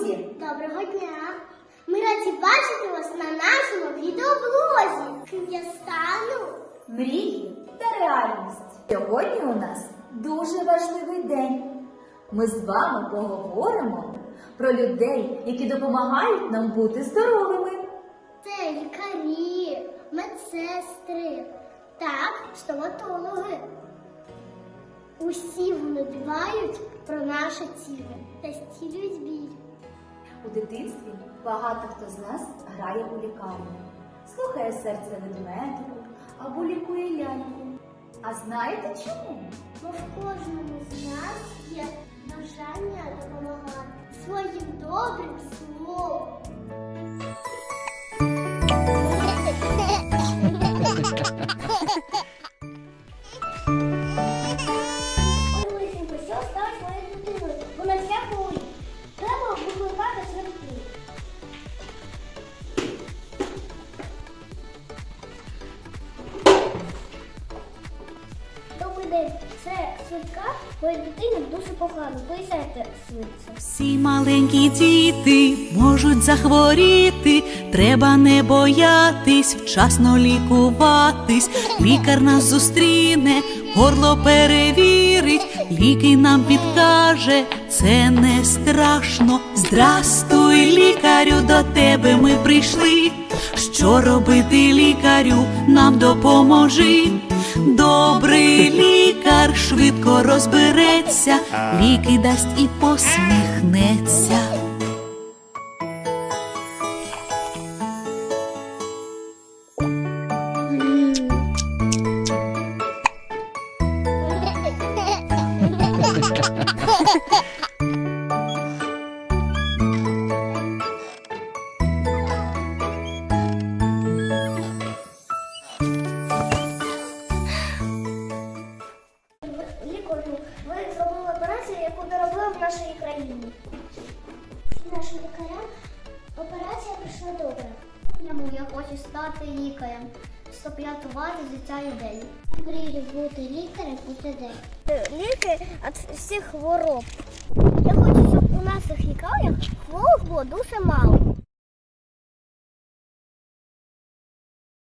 друзі! Доброго дня! Ми раді бачити вас на нашому відеоблозі. Ким я стану? Мрії та реальність. Сьогодні у нас дуже важливий день. Ми з вами поговоримо про людей, які допомагають нам бути здоровими. Це лікарі, медсестри та стоматологи. Усі вони дбають про наше тіло та стілюють біль. У дитинстві багато хто з нас грає у лікарню, слухає серце ведмедику або лікує ляльку. А знаєте чому? Бо в кожному з нас є бажання допомагати своїм добрим словом. Це швидка, моя дитина дуже погано. Поїжджайте швидше. Всі маленькі діти можуть захворіти, треба не боятись, вчасно лікуватись. Лікар нас зустріне, горло перевірить, ліки нам підкаже, це не страшно. Здрастуй, лікарю, до тебе ми прийшли. Що робити лікарю, нам допоможи. Добрий лікар швидко розбереться, ліки дасть і посміхнеться. В нашій країні. Нашим лікарям операція пройшла добре. Я хочу стати лікарем, щоб рятувати життя людей. Мрію бути лікарем у людей. Лікар від всіх хвороб. Я хочу, щоб у наших лікарях хвороб було дуже мало.